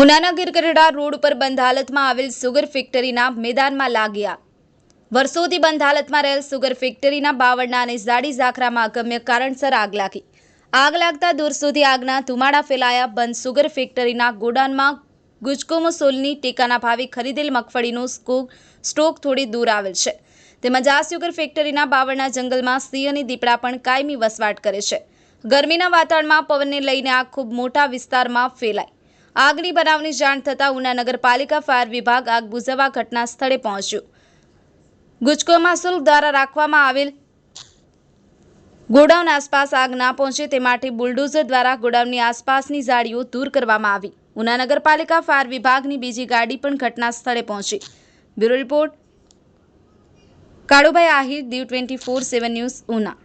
ઉનાના Gir Gadhada road ઉપર બંધ હાલતમાં આવેલ સુગર ફેક્ટરીના મેદાનમાં લાગ્યા. વર્ષોથી બંધ હાલતમાં રહેલ સુગર ફેક્ટરીના બાવળના અને ઝાડી ઝાખરામાં અગમ્ય કારણસર આગ લાગી. આગ લાગતા દૂર સુધી આગના ધુમાડા ફેલાયા બંધ સુગર ફેક્ટરીના ગોડાઉનમાં ગુજકોમોસોલની ટેકાના ભાવે ખરીદેલ મગફળીનો સ્ટોક થોડી દૂર આવેલ છે. તેમજ આ સુગર ફેક્ટરીના બાવળના જંગલમાં સિંહ અને દીપડા પણ કાયમી વસવાટ કરે છે. ગરમીના વાતાવરણમાં પવનને લઈને આગ ખૂબ મોટા વિસ્તારમાં ફેલાઈ. આગની બનાવની જાણ થતાં ઉના નગરપાલિકા ફાયર વિભાગ આગ બુઝાવવા ઘટના સ્થળે પહોંચ્યું. ગુજકો શુલ્ક દ્વારા રાખવામાં આવેલ ગોડાઉન આસપાસ આગ ના પહોંચે તે માટે બુલડોઝર દ્વારા ગોડાઉનની આસપાસની ઝાડીઓ દૂર કરવામાં આવી. ઉના નગરપાલિકા ફાયર વિભાગની બીજી ગાડી પણ ઘટના સ્થળે પહોંચી. Bureau report, Kalubhai Ahir, Diu twenty four seven news, Una.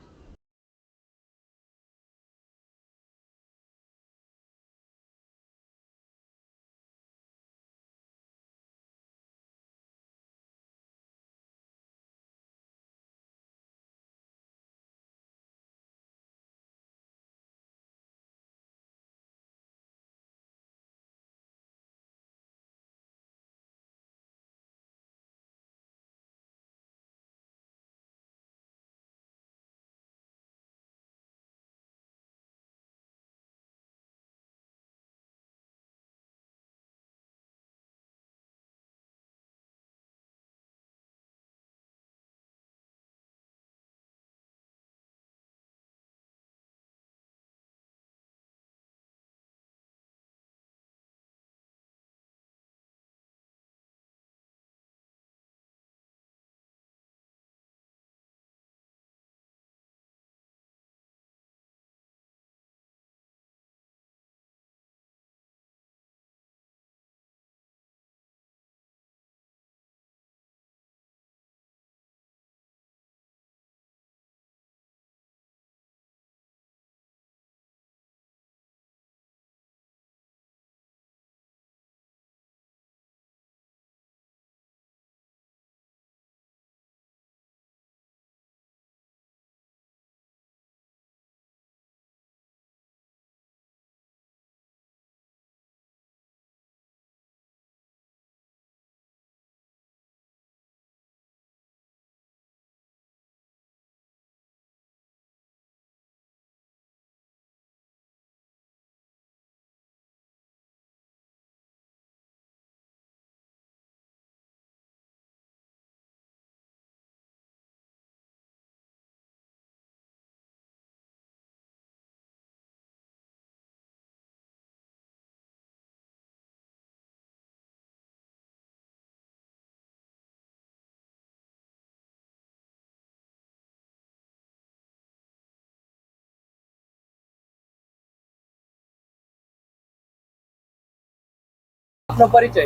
આપનો પરિચય?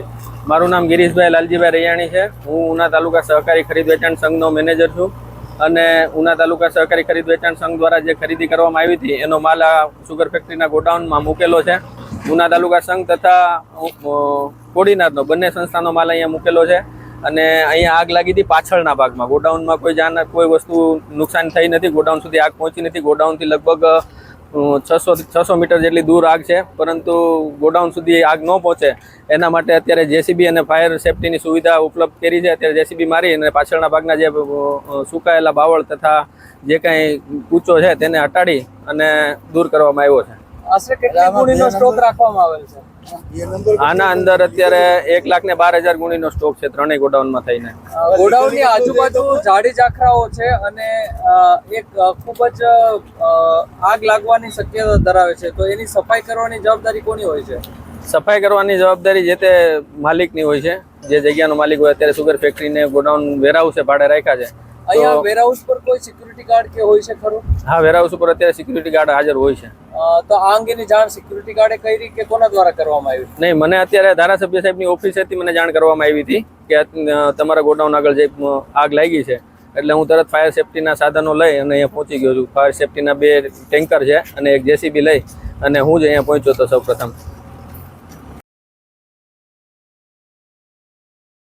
મારું નામ ગિરીશભાઈ લાલજીભાઈ રૈયાણી છે. હું ઉના તાલુકા સહકારી ખરીદ વેચાણ સંઘનો મેનેજર છું અને ઉના તાલુકા સહકારી ખરીદ વેચાણ સંઘ દ્વારા જે ખરીદી કરવામાં આવી હતી, એનો માલ આ સુગર ફેક્ટરીના ગોડાઉનમાં મૂકેલો છે. ઉના તાલુકા સંઘ તથા કોડીનાથનો બંને સંસ્થાનો માલ અહીંયા મૂકેલો છે અને અહીંયા આગ લાગી હતી પાછળના ભાગમાં. ગોડાઉનમાં કોઈ જાન, કોઈ વસ્તુ નુકસાન થઈ નથી, ગોડાઉન સુધી આગ પહોંચી નથી. ગોડાઉનથી લગભગ છસો છસો મીટર જેટલી દૂર આગ છે, પરંતુ ગોડાઉન સુધી આગ ન પહોંચે. એના માટે અત્યારે જેસીબી અને ફાયર સેફટીની સુવિધા ઉપલબ્ધ કરી છે. અત્યારે જેસીબી મારી અને પાછળના ભાગના જે સુકાયેલા બાવળ તથા જે કાંઈ કૂચો છે, તેને હટાડી અને દૂર કરવામાં આવ્યો છે. આશરે કેટલી ગુણીનો સ્ટોક રાખવામાં આવેલ છે? આના અંદર અત્યારે એક લાખ ને બાર હજાર ગુણીનો સ્ટોક છે ત્રણેય ગોડાઉનમાં થઈને. ગોડાઉનની આજુબાજુ જાડી જાખરાઓ છે અને એક ખૂબ જ આગ લાગવાની શક્યતા ધરાવે છે. તો એની સફાઈ કરવાની જવાબદારી કોની હોય છે? સફાઈ કરવાની જવાબદારી જે તે માલિકની હોય છે. જે જગ્યાનો માલિક હોય અત્યારે સુગર ફેક્ટરીને ગોડાઉન વેરહાઉસે ભાડે રાખ્યા છે. અહીંયા વેરહાઉસ પર કોઈ સિક્યુરિટી ગાર્ડ કે હોય છે ખરું? હા વેરહાઉસ ઉપર અત્યારે સિક્યુરિટી ગાર્ડ હાજર હોય છે. તો આ અંગેની જાણ સિક્યુરિટી ગાર્ડે કરી કે કોના દ્વારા કરવામાં આવી? નહીં મને અત્યારે ધારાસભ્ય સાહેબની ઓફિસેથી મને જાણ કરવામાં આવી હતી કે તમારા ગોડાઉન આગળ જે આગ લાગી છે એટલે હું તરત ફાયર સેફટીના સાધનો લઈ અને અહીંયા પહોંચી ગયો છું. ફાયર સેફટીના બે ટેન્કર છે અને એક જેસીબી લઈ અને હું જ અહીંયા પહોંચ્યો હતો સૌપ્રથમ.